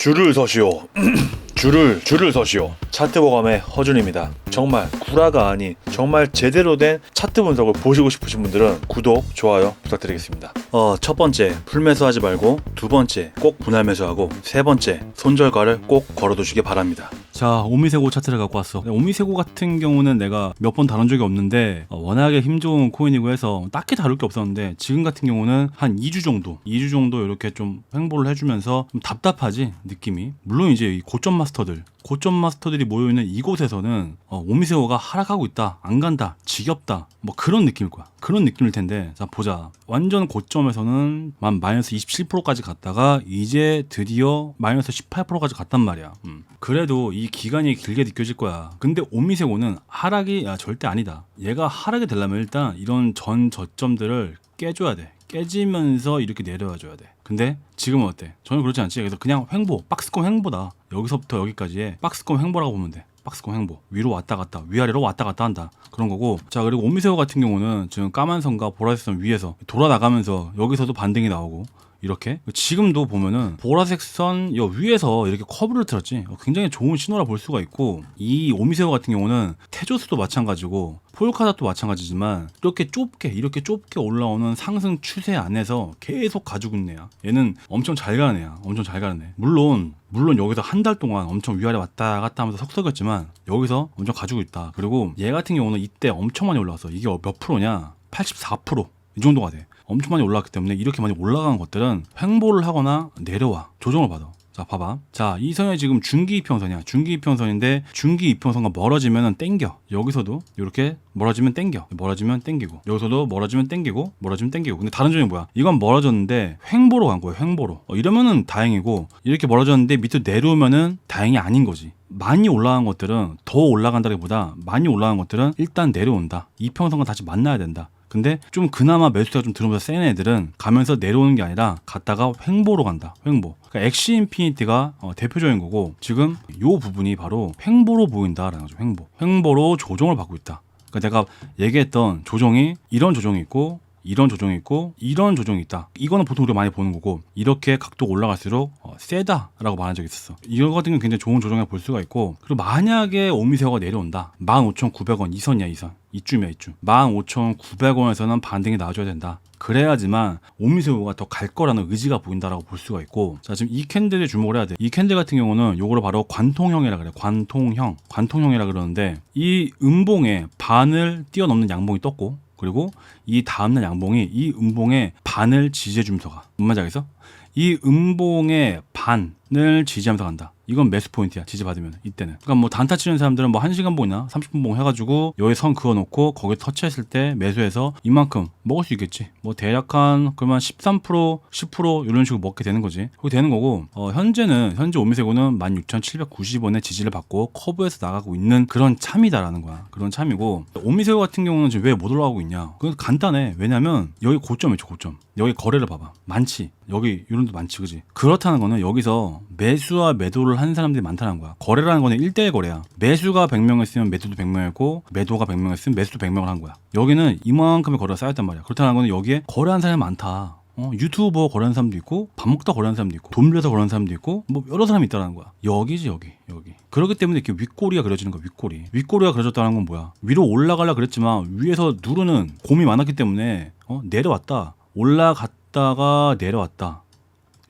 줄을 서시오. 줄을 줄을 서시오. 차트 보감의 허준입니다. 정말 구라가 아닌 정말 제대로 된 차트 분석을 보시고 싶으신 분들은 구독, 좋아요 부탁드리겠습니다. 어, 첫 번째 풀매수하지 말고 두 번째 꼭 분할 매수하고 세 번째 손절가를 꼭 걸어두시기 바랍니다. 자, 오미세고 차트를 갖고 왔어. 오미세고 같은 경우는 내가 몇 번 다룬 적이 없는데 어, 워낙에 힘 좋은 코인이고 해서 딱히 다룰 게 없었는데 지금 같은 경우는 한 2주 정도, 2주 정도 이렇게 좀 횡보를 해주면서 좀 답답하지 느낌이. 물론 이제 이 고점 마스터들, 고점 마스터들이 모여 있는 이곳에서는 어, 오미세고가 하락하고 있다, 안 간다, 지겹다, 뭐 그런 느낌일 거야. 그런 느낌일 텐데, 자 보자. 완전 고점에서는 만 마이너스 27%까지 갔다가 이제 드디어 마이너스 18%까지 갔단 말이야. 음. 그래도 이 기간이 길게 느껴질 거야. 근데 오미세고는 하락이 야, 절대 아니다. 얘가 하락이 되려면 일단 이런 전 저점들을 깨줘야 돼. 깨지면서 이렇게 내려와 줘야 돼. 근데 지금은 어때? 전혀 그렇지 않지. 그래서 그냥 횡보, 박스권 횡보다. 여기서부터 여기까지의 박스권 횡보라고 보면 돼. 박스권 횡보 위로 왔다 갔다 위아래로 왔다 갔다 한다 그런 거고 자 그리고 오미세오 같은 경우는 지금 까만 선과 보라색 선 위에서 돌아 나가면서 여기서도 반등이 나오고 이렇게? 지금도 보면은 보라색 선여 위에서 이렇게 커브를 틀었지? 어, 굉장히 좋은 신호라 볼 수가 있고 이 오미세오 같은 경우는 테조스도 마찬가지고 포유카다도 마찬가지지만 이렇게 좁게 이렇게 좁게 올라오는 상승 추세 안에서 계속 가지고 애야 얘는 엄청 잘 가는 애야 엄청 잘 가는 애 물론 물론 여기서 한 달 동안 엄청 위아래 왔다 갔다 하면서 석석였지만 여기서 엄청 가지고 있다. 그리고 얘 같은 경우는 이때 엄청 많이 올라왔어. 이게 몇 프로냐? 84%이 정도가 돼 엄청 많이 올라왔기 때문에 이렇게 많이 올라간 것들은 횡보를 하거나 내려와 조정을 받아. 자, 봐봐. 자, 이 선이 지금 중기 이평선이야. 중기 이평선인데 중기 이평선과 멀어지면은 땡겨. 여기서도 이렇게 멀어지면 땡겨. 멀어지면 땡기고. 여기서도 멀어지면 땡기고, 멀어지면 땡기고. 근데 다른 점이 뭐야? 이건 멀어졌는데 횡보로 간 거예요. 횡보로. 어, 이러면은 다행이고 이렇게 멀어졌는데 밑으로 내려오면은 다행이 아닌 거지. 많이 올라간 것들은 더 올라간다기보다 많이 올라간 것들은 일단 내려온다. 이평선과 다시 만나야 된다. 근데 좀 그나마 매수가 좀 들어오면서 센 애들은 가면서 내려오는 게 아니라 갔다가 횡보로 간다. 횡보. 그러니까 엑시 인피니티가 어, 대표적인 거고 지금 요 부분이 바로 횡보로 보인다라는 거죠. 횡보. 횡보로 조정을 받고 있다. 그러니까 내가 얘기했던 조정이 이런 조정이 있고 이런 조정이 있고 이런 조정이 있다. 이거는 보통 우리가 많이 보는 거고 이렇게 각도가 올라갈수록 어, 세다라고 말한 적이 있었어. 이거 같은 경우는 굉장히 좋은 조정이라고 볼 수가 있고 그리고 만약에 오미세어가 내려온다. 15,900원 이선이야 이선. 이쯤이야 이쯤. 15,900원에서는 반등이 나와줘야 된다. 그래야지만 오미세오가 더 갈 거라는 의지가 보인다라고 볼 수가 있고 자 지금 이 캔들에 주목을 해야 돼. 이 캔들 같은 경우는 요거를 바로 관통형이라 그래. 관통형, 관통형이라 그러는데 이 음봉에 반을 뛰어넘는 양봉이 떴고 그리고 이 다음날 양봉이 이 음봉의 반을 지지해 주면서 가. 뭔 말인지 알겠어? 이 음봉의 반을 지지하면서 간다. 이건 매수 포인트야. 지지받으면 이때는. 그러니까 뭐 단타 치는 사람들은 뭐 1시간 봉이나 30분 봉 해가지고 여기 선 그어놓고 거기 터치했을 때 매수해서 이만큼 먹을 수 있겠지. 뭐 대략 한 그러면 13% 10% 이런 식으로 먹게 되는 거지. 그렇게 되는 거고 어, 현재는 현재 오미세고는 16,790원의 지지를 받고 커브에서 나가고 있는 그런 참이다라는 거야. 그런 참이고 오미세고 같은 경우는 지금 왜 못 올라가고 있냐? 그건 간단해. 왜냐면 여기 고점이죠 고점. 여기 거래를 봐봐. 많지. 여기 이런 데 많지 그지? 그렇다는 거는 여기서 매수와 매도를 하는 사람들이 많다는 거야. 거래라는 거는 1대1 거래야. 매수가 100명이었으면 매도도 100명이었고 매도가 100명이었으면 매수도 100명을 한 거야. 여기는 이만큼의 거래가 쌓였단 말이야. 그렇다는 거는 여기에 거래하는 사람이 많다. 어, 유튜버 거래하는 사람도 있고 밥 먹다 거래하는 사람도 있고 돈 빌려서 거래하는 사람도 있고 뭐 여러 사람이 있다는 거야 여기지 여기 여기 그렇기 때문에 이렇게 윗꼬리가 그려지는 거야 윗꼬리 윗꼬리가 그려졌다는 건 뭐야 위로 올라가려 그랬지만 위에서 누르는 곰이 많았기 때문에 어, 내려왔다 올라갔다 가 내려왔다.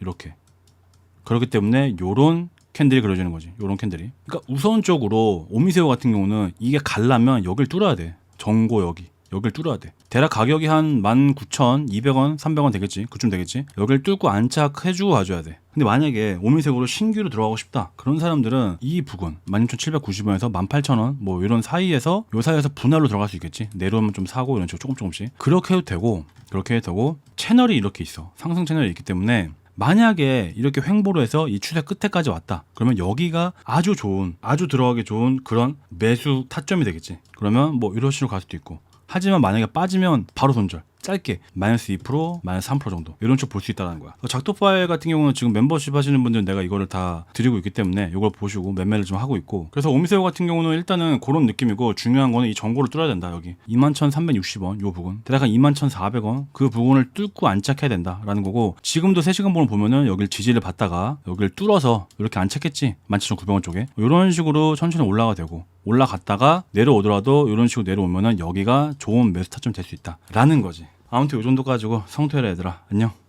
이렇게. 그렇기 때문에 요런 캔들이 그려지는 거지. 요런 캔들이. 그러니까 우선적으로 오미세오 같은 경우는 이게 갈라면 여길 뚫어야 돼. 정고 여기 여길 뚫어야 돼. 대략 가격이 한 19,200원, 300원 되겠지. 그쯤 되겠지. 여길 뚫고 안착해주고 가줘야 돼. 근데 만약에 오미색으로 신규로 들어가고 싶다. 그런 사람들은 이 부근 16,790원에서 18,000원 뭐 이런 사이에서 요 사이에서 분할로 들어갈 수 있겠지. 내려오면 좀 사고 이런 식으로 조금 조금씩. 그렇게 해도 되고 그렇게 해도 되고 채널이 이렇게 있어. 상승 채널이 있기 때문에 만약에 이렇게 횡보로 해서 이 추세 끝에까지 왔다. 그러면 여기가 아주 좋은, 아주 들어가기 좋은 그런 매수 타점이 되겠지. 그러면 뭐 이런 식으로 갈 수도 있고. 하지만 만약에 빠지면 바로 손절. 짧게. 마이너스 2% 마이너스 3% 정도. 이런 쪽 볼 수 있다는 거야. 작도 파일 같은 경우는 지금 멤버십 하시는 분들은 내가 이거를 다 드리고 있기 때문에 이걸 보시고 매매를 좀 하고 있고. 그래서 오미세오 같은 경우는 일단은 그런 느낌이고 중요한 거는 이 전고를 뚫어야 된다 여기. 21,360원 요 부분. 대략 한 21,400원. 그 부분을 뚫고 안착해야 된다라는 거고 지금도 3시간 보면 보면은 여기를 지지를 받다가 여기를 뚫어서 이렇게 안착했지? 17,900원 쪽에. 이런 식으로 천천히 올라가 되고 올라갔다가 내려오더라도 이런 식으로 내려오면은 여기가 좋은 매수 타점 될 수 있다라는 거지. 아무튼 이 정도 가지고 성토해라 얘들아. 안녕